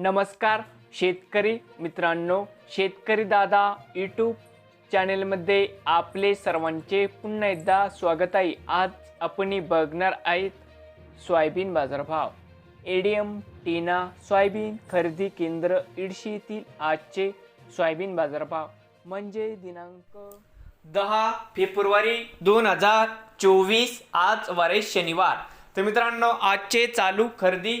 नमस्कार शेतकरी मित्रांनो शेतकरी दादा यूट्यूब चॅनेलमध्ये आपले सर्वांचे पुन्हा एकदा स्वागत आहे. आज आपण बघणार आहेत सोयाबीन बाजारभाव. एडीएम टीना सोयाबीन खरेदी केंद्र इडशीतील आजचे सोयाबीन बाजारभाव. म्हणजे दिनांक दहा फेब्रुवारी दोन हजार चोवीस आज वारे शनिवार. तर मित्रांनो आजचे चालू खरेदी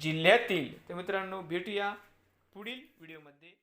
जिल्ह्यातील तर मित्रांनो भेटूया पुढील व्हिडिओमध्ये.